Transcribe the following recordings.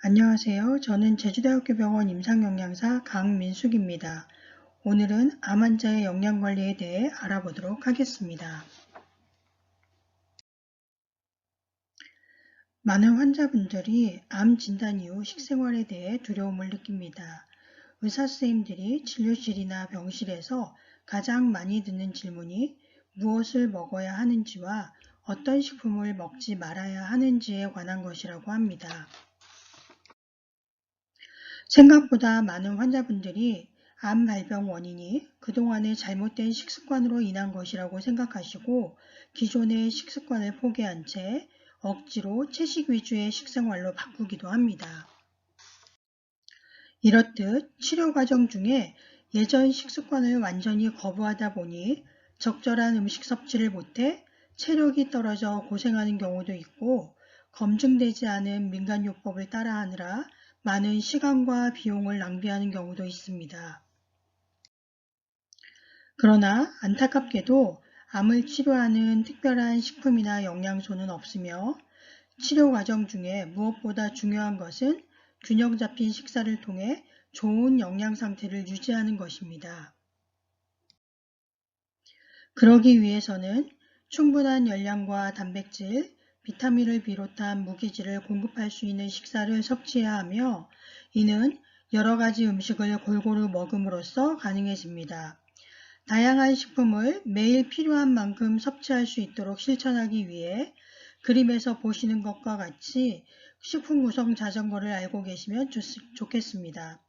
안녕하세요. 저는 제주대학교 병원 임상영양사 강민숙입니다. 오늘은 암 환자의 영양관리에 대해 알아보도록 하겠습니다. 많은 환자분들이 암 진단 이후 식생활에 대해 두려움을 느낍니다. 의사선생님들이 진료실이나 병실에서 가장 많이 듣는 질문이 무엇을 먹어야 하는지와 어떤 식품을 먹지 말아야 하는지에 관한 것이라고 합니다. 생각보다 많은 환자분들이 암 발병 원인이 그동안의 잘못된 식습관으로 인한 것이라고 생각하시고 기존의 식습관을 포기한 채 억지로 채식 위주의 식생활로 바꾸기도 합니다. 이렇듯 치료 과정 중에 예전 식습관을 완전히 거부하다 보니 적절한 음식 섭취를 못해 체력이 떨어져 고생하는 경우도 있고 검증되지 않은 민간요법을 따라하느라 많은 시간과 비용을 낭비하는 경우도 있습니다. 그러나 안타깝게도 암을 치료하는 특별한 식품이나 영양소는 없으며 치료 과정 중에 무엇보다 중요한 것은 균형 잡힌 식사를 통해 좋은 영양 상태를 유지하는 것입니다. 그러기 위해서는 충분한 열량과 단백질, 비타민을 비롯한 무기질을 공급할 수 있는 식사를 섭취해야 하며 이는 여러 가지 음식을 골고루 먹음으로써 가능해집니다. 다양한 식품을 매일 필요한 만큼 섭취할 수 있도록 실천하기 위해 그림에서 보시는 것과 같이 식품 구성 자전거를 알고 계시면 좋, 좋겠습니다.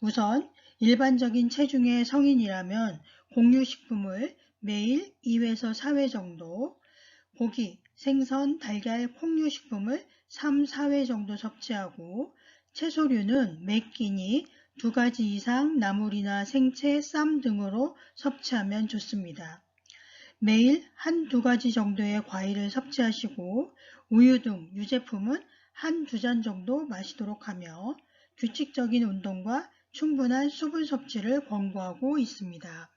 우선 일반적인 체중의 성인이라면 공유식품을 매일 2회에서 4회 정도, 고기, 생선, 달걀, 콩류 식품을 3, 4회 정도 섭취하고 채소류는 매 끼니 두 가지 이상 나물이나 생채, 쌈 등으로 섭취하면 좋습니다. 매일 한 두 가지 정도의 과일을 섭취하시고 우유 등 유제품은 한 두 잔 정도 마시도록 하며 규칙적인 운동과 충분한 수분 섭취를 권고하고 있습니다.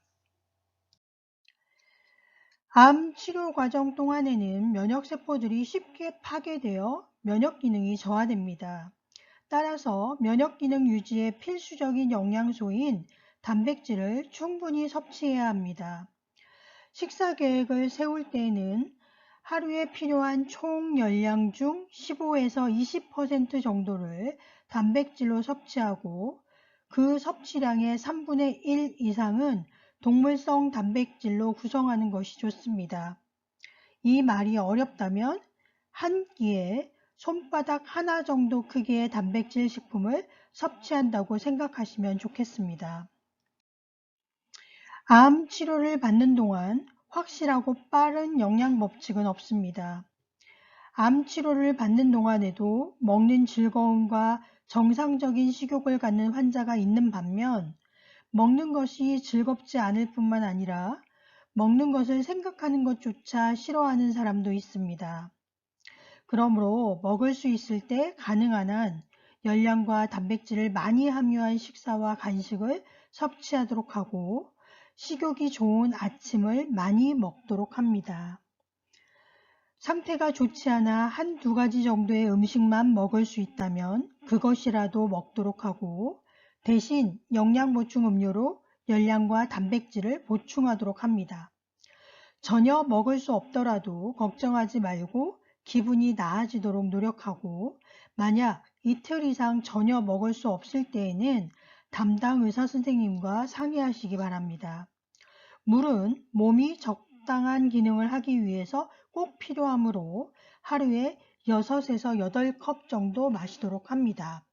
암 치료 과정 동안에는 면역세포들이 쉽게 파괴되어 면역 기능이 저하됩니다. 따라서 면역 기능 유지에 필수적인 영양소인 단백질을 충분히 섭취해야 합니다. 식사 계획을 세울 때에는 하루에 필요한 총 열량 중 15에서 20% 정도를 단백질로 섭취하고 그 섭취량의 3분의 1 이상은 동물성 단백질로 구성하는 것이 좋습니다. 이 말이 어렵다면 한 끼에 손바닥 하나 정도 크기의 단백질 식품을 섭취한다고 생각하시면 좋겠습니다. 암 치료를 받는 동안 확실하고 빠른 영양 법칙은 없습니다. 암 치료를 받는 동안에도 먹는 즐거움과 정상적인 식욕을 갖는 환자가 있는 반면 먹는 것이 즐겁지 않을 뿐만 아니라 먹는 것을 생각하는 것조차 싫어하는 사람도 있습니다. 그러므로 먹을 수 있을 때 가능한 한 열량과 단백질을 많이 함유한 식사와 간식을 섭취하도록 하고 식욕이 좋은 아침을 많이 먹도록 합니다. 상태가 좋지 않아 한 두 가지 정도의 음식만 먹을 수 있다면 그것이라도 먹도록 하고 대신 영양 보충 음료로 열량과 단백질을 보충하도록 합니다. 전혀 먹을 수 없더라도 걱정하지 말고 기분이 나아지도록 노력하고 만약 이틀 이상 전혀 먹을 수 없을 때에는 담당 의사 선생님과 상의하시기 바랍니다. 물은 몸이 적당한 기능을 하기 위해서 꼭 필요하므로 하루에 6에서 8컵 정도 마시도록 합니다.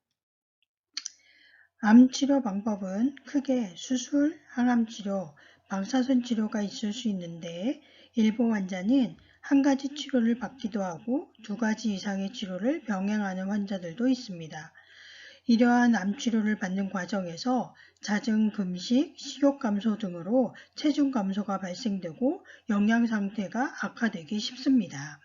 암 치료 방법은 크게 수술, 항암 치료, 방사선 치료가 있을 수 있는데 일부 환자는 한 가지 치료를 받기도 하고 두 가지 이상의 치료를 병행하는 환자들도 있습니다. 이러한 암 치료를 받는 과정에서 잦은 금식, 식욕 감소 등으로 체중 감소가 발생되고 영양 상태가 악화되기 쉽습니다.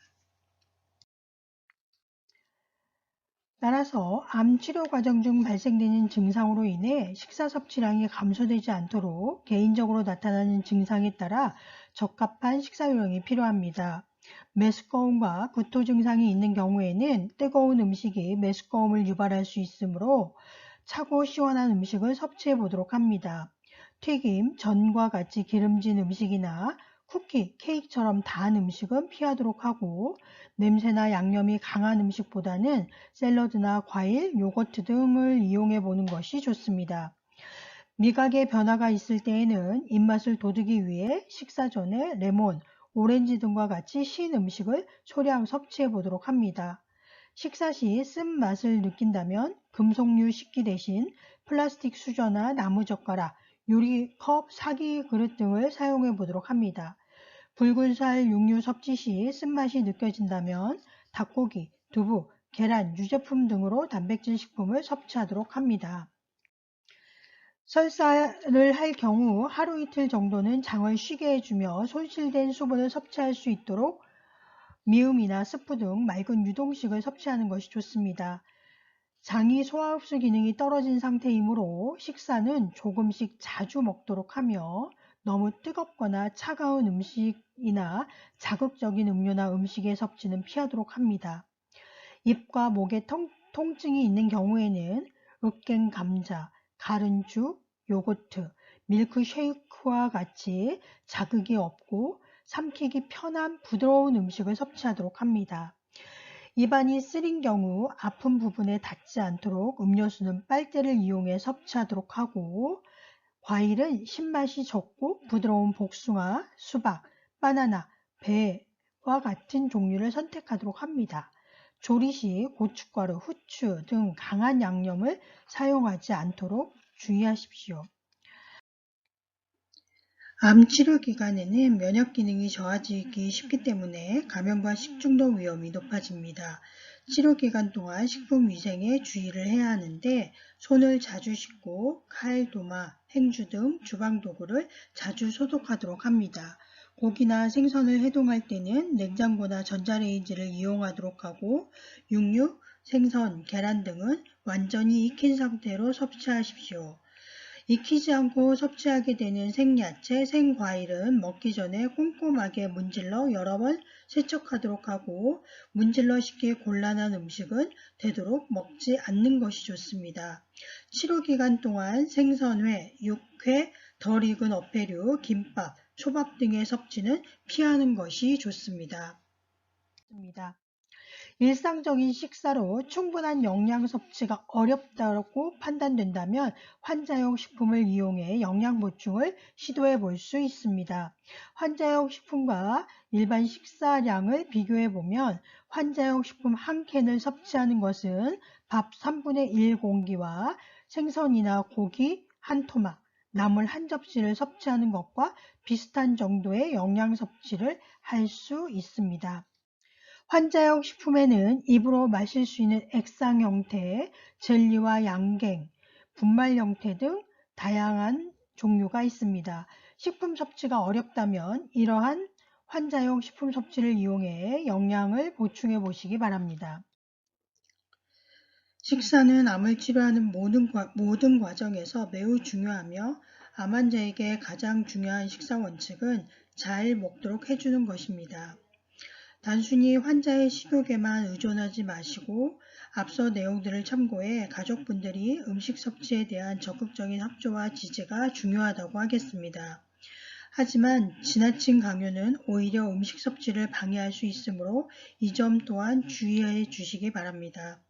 따라서 암 치료 과정 중 발생되는 증상으로 인해 식사 섭취량이 감소되지 않도록 개인적으로 나타나는 증상에 따라 적합한 식사 요령이 필요합니다. 메스꺼움과 구토 증상이 있는 경우에는 뜨거운 음식이 메스꺼움을 유발할 수 있으므로 차고 시원한 음식을 섭취해 보도록 합니다. 튀김, 전과 같이 기름진 음식이나 쿠키, 케이크처럼 단 음식은 피하도록 하고 냄새나 양념이 강한 음식보다는 샐러드나 과일, 요거트 등을 이용해 보는 것이 좋습니다. 미각의 변화가 있을 때에는 입맛을 돋우기 위해 식사 전에 레몬, 오렌지 등과 같이 신 음식을 소량 섭취해 보도록 합니다. 식사 시 쓴맛을 느낀다면 금속류 식기 대신 플라스틱 수저나 나무젓가락, 유리 컵, 사기 그릇 등을 사용해 보도록 합니다. 붉은 살 육류 섭취 시 쓴맛이 느껴진다면 닭고기, 두부, 계란, 유제품 등으로 단백질 식품을 섭취하도록 합니다. 설사를 할 경우 하루 이틀 정도는 장을 쉬게 해주며 손실된 수분을 섭취할 수 있도록 미음이나 스프 등 맑은 유동식을 섭취하는 것이 좋습니다. 장이 소화흡수 기능이 떨어진 상태이므로 식사는 조금씩 자주 먹도록 하며 너무 뜨겁거나 차가운 음식이나 자극적인 음료나 음식의 섭취는 피하도록 합니다. 입과 목에 통, 통증이 있는 경우에는 으깬 감자, 가른 죽, 요거트, 밀크 쉐이크와 같이 자극이 없고 삼키기 편한 부드러운 음식을 섭취하도록 합니다. 입안이 쓰린 경우 아픈 부분에 닿지 않도록 음료수는 빨대를 이용해 섭취하도록 하고 과일은 신맛이 적고 부드러운 복숭아, 수박, 바나나, 배와 같은 종류를 선택하도록 합니다. 조리 시 고춧가루, 후추 등 강한 양념을 사용하지 않도록 주의하십시오. 암 치료 기간에는 면역 기능이 저하지기 쉽기 때문에 감염과 식중독 위험이 높아집니다. 치료 기간 동안 식품 위생에 주의를 해야 하는데 손을 자주 씻고 칼, 도마, 행주 등 주방 도구를 자주 소독하도록 합니다. 고기나 생선을 해동할 때는 냉장고나 전자레인지를 이용하도록 하고 육류, 생선, 계란 등은 완전히 익힌 상태로 섭취하십시오. 익히지 않고 섭취하게 되는 생야채, 생과일은 먹기 전에 꼼꼼하게 문질러 여러 번 세척하도록 하고 문질러 씻기 곤란한 음식은 되도록 먹지 않는 것이 좋습니다. 치료 기간 동안 생선회, 육회, 덜 익은 어패류, 김밥, 초밥 등의 섭취는 피하는 것이 좋습니다. 일상적인 식사로 충분한 영양 섭취가 어렵다고 판단된다면 환자용 식품을 이용해 영양 보충을 시도해 볼 수 있습니다. 환자용 식품과 일반 식사량을 비교해 보면 환자용 식품 한 캔을 섭취하는 것은 밥 3분의 1 공기와 생선이나 고기 한 토막, 나물 한 접시를 섭취하는 것과 비슷한 정도의 영양 섭취를 할 수 있습니다. 환자용 식품에는 입으로 마실 수 있는 액상 형태, 젤리와 양갱, 분말 형태 등 다양한 종류가 있습니다. 식품 섭취가 어렵다면 이러한 환자용 식품 섭취를 이용해 영양을 보충해 보시기 바랍니다. 식사는 암을 치료하는 모든, 과, 모든 과정에서 매우 중요하며 암 환자에게 가장 중요한 식사 원칙은 잘 먹도록 해주는 것입니다. 단순히 환자의 식욕에만 의존하지 마시고 앞서 내용들을 참고해 가족분들이 음식 섭취에 대한 적극적인 협조와 지지가 중요하다고 하겠습니다. 하지만 지나친 강요는 오히려 음식 섭취를 방해할 수 있으므로 이 점 또한 주의해 주시기 바랍니다.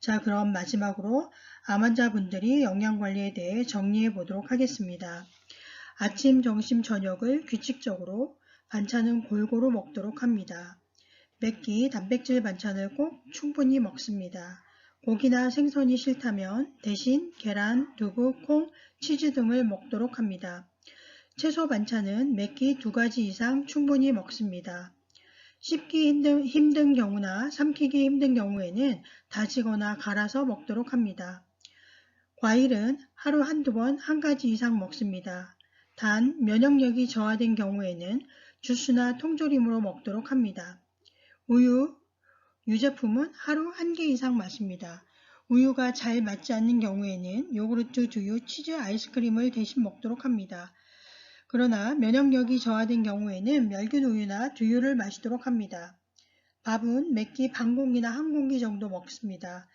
자 그럼 마지막으로 암 환자분들이 영양관리에 대해 정리해 보도록 하겠습니다. 아침, 점심, 저녁을 규칙적으로 반찬은 골고루 먹도록 합니다. 맵기, 단백질 반찬을 꼭 충분히 먹습니다. 고기나 생선이 싫다면 대신 계란, 두부, 콩, 치즈 등을 먹도록 합니다. 채소 반찬은 맵기 두 가지 이상 충분히 먹습니다. 씹기 힘든, 힘든 경우나 삼키기 힘든 경우에는 다지거나 갈아서 먹도록 합니다. 과일은 하루 한두 번 한 가지 이상 먹습니다. 단 면역력이 저하된 경우에는 주스나 통조림으로 먹도록 합니다. 우유, 유제품은 하루 한 개 이상 마십니다. 우유가 잘 맞지 않는 경우에는 요구르트, 두유, 치즈, 아이스크림을 대신 먹도록 합니다. 그러나 면역력이 저하된 경우에는 멸균 우유나 두유를 마시도록 합니다. 밥은 매끼 반 공기나 한 공기 정도 먹습니다.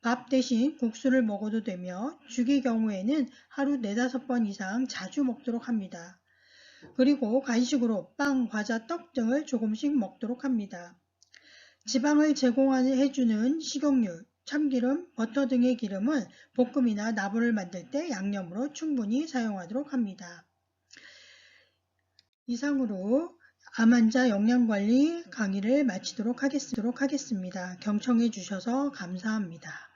밥 대신 국수를 먹어도 되며 죽의 경우에는 하루 네다섯 번 이상 자주 먹도록 합니다. 그리고 간식으로 빵, 과자, 떡 등을 조금씩 먹도록 합니다. 지방을 제공해주는 식용유, 참기름, 버터 등의 기름은 볶음이나 나물을 만들 때 양념으로 충분히 사용하도록 합니다. 이상으로 암 환자 영양관리 강의를 마치도록 하겠습니다. 경청해 주셔서 감사합니다.